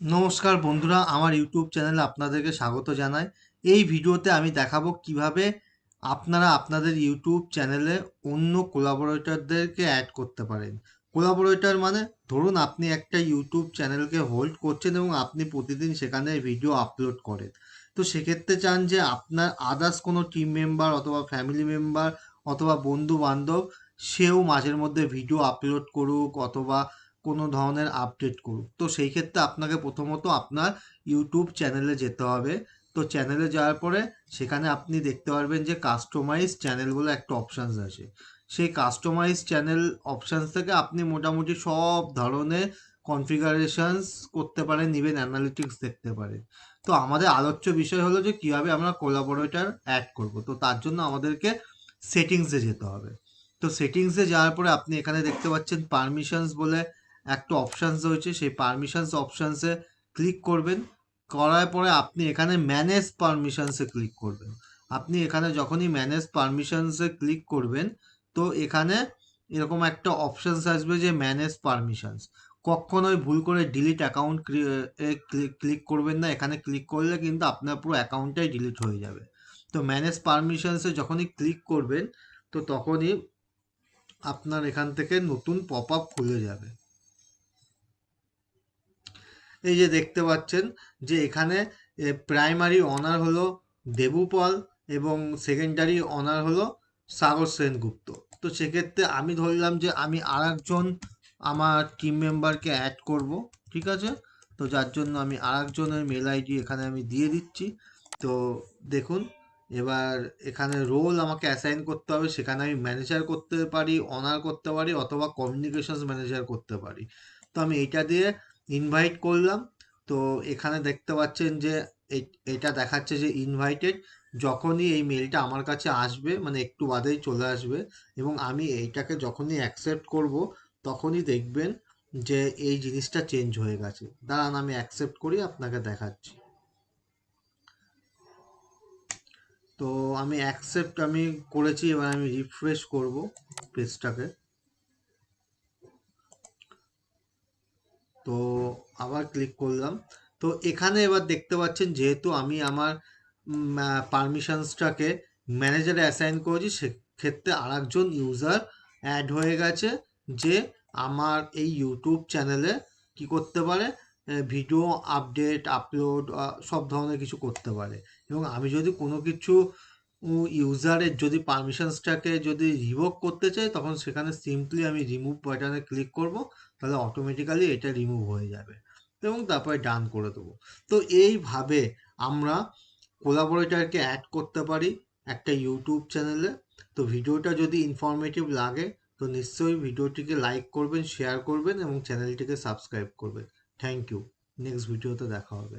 নমস্কার বন্ধুরা, আমার ইউটিউব চ্যানেলে আপনাদেরকে স্বাগত জানাই। এই ভিডিওতে আমি দেখাবো কীভাবে আপনারা আপনাদের ইউটিউব চ্যানেলে অন্য কোলাবোরেটরদেরকে অ্যাড করতে পারেন। কোলাবোরেটর মানে ধরুন আপনি একটা ইউটিউব চ্যানেলকে হোল্ড করছেন এবং আপনি প্রতিদিন সেখানে ভিডিও আপলোড করেন। তো সেক্ষেত্রে চান যে আপনার আদার্স কোনো টিম মেম্বার অথবা ফ্যামিলি মেম্বার অথবা বন্ধু বান্ধব সেও মাঝের মধ্যে ভিডিও আপলোড করুক অথবা কোনো ধরনের আপডেট করুক। তো সেই ক্ষেত্রে আপনাকে প্রথমত আপনার ইউটিউব চ্যানেলে যেতে হবে। তো চ্যানেলে যাওয়ার পরে সেখানে আপনি দেখতে পারবেন যে কাস্টমাইজ চ্যানেল বলে একটা অপশানস আছে। সেই কাস্টমাইজ চ্যানেল অপশানস থেকে আপনি মোটামুটি সব ধরনের কনফিগারেশনস করতে পারেন ইভেন অ্যানালিটিক্স দেখতে পারেন। তো আমাদের আলোচ্য বিষয় হলো যে কীভাবে আমরা কোলাবোরেটর অ্যাড করব। তো তার জন্য আমাদেরকে সেটিংসে যেতে হবে। তো সেটিংসে যাওয়ার পরে আপনি এখানে দেখতে পাচ্ছেন পারমিশনস বলে একটা অপশানস রয়েছে, সেই পারমিশনস অপশানসে ক্লিক করবেন। করার পরে আপনি এখানে ম্যানেজ পারমিশনসে ক্লিক করবেন। আপনি এখানে যখনই ম্যানেজ পারমিশনসে ক্লিক করবেন, তো এখানে এরকম একটা অপশানস আসবে যে ম্যানেজ পারমিশনস কখনোই ভুল করে ডিলিট অ্যাকাউন্ট ক্লিক করবেন না। এখানে ক্লিক করলে কিন্তু আপনার পুরো অ্যাকাউন্টটাই ডিলিট হয়ে যাবে। তো ম্যানেজ পারমিশনসে যখনই ক্লিক করবেন, তো তখনই আপনার এখান থেকে নতুন পপ আপ খুলে যাবে। এই যে দেখতে পাচ্ছেন যে এখানে প্রাইমারি অনার হলো দেবুপল এবং সেকেন্ডারি অনার হলো সাগর সেনগুপ্ত। তো সেক্ষেত্রে আমি ধরলাম যে আমি আর একজন আমার টিম মেম্বারকে অ্যাড করব, ঠিক আছে? তো যার জন্য আমি আর একজনের মেল আইডি এখানে আমি দিয়ে দিচ্ছি। তো দেখুন, এবার এখানে রোল আমাকে অ্যাসাইন করতে হবে, সেখানে আমি ম্যানেজার করতে পারি অনার করতে পারি, অথবা কমিউনিকেশনস ম্যানেজার করতে পারি। তো আমি এইটা দিয়ে ইনভাইট করলাম। তো এখানে দেখতে পাচ্ছেন যে এটা দেখাচ্ছে যে ইনভাইটেড যখনই এই মেলটা আমার কাছে আসবে মানে একটু বাদেই চলে আসবে এবং আমি এইটাকে যখনই অ্যাকসেপ্ট করব, তখনই দেখবেন যে এই জিনিসটা চেঞ্জ হয়ে গেছে। দাঁড়ান, আমি অ্যাকসেপ্ট করি, আপনাকে দেখাচ্ছি। তো আমি অ্যাকসেপ্ট আমি করেছি, এবার আমি রিফ্রেশ করব পেজটাকে তো আবার ক্লিক করলাম। তো এখানে এবার দেখতে পাচ্ছেন যেহেতু আমি আমার পারমিশনসটাকে ম্যানেজারে অ্যাসাইন করেছি, সেক্ষেত্রে আর একজন ইউজার অ্যাড হয়ে গেছে যে আমার এই ইউটিউব চ্যানেলে কি করতে পারে? ভিডিও আপডেট আপলোড সব ধরনের কিছু করতে পারে। এবং আমি যদি কোনো কিছু ইউজারের যদি পারমিশনসটাকে যদি রিভোক করতে চাই, তখন সেখানে সিম্পলি আমি রিমুভ বাটনে ক্লিক করব, তাহলে অটোমেটিক্যালি এটা রিমুভ হয়ে যাবে এবং তারপরে ডান করে দেবো। তো এইভাবে আমরা কোলাবোরেটারকে অ্যাড করতে পারি একটা ইউটিউব চ্যানেলে তো ভিডিওটা যদি ইনফরমেটিভ লাগে, তো নিশ্চয়ই ভিডিওটিকে লাইক করবেন শেয়ার করবেন এবং চ্যানেলটিকে সাবস্ক্রাইব করবেন। থ্যাংক ইউ নেক্সট ভিডিওতে দেখা হবে।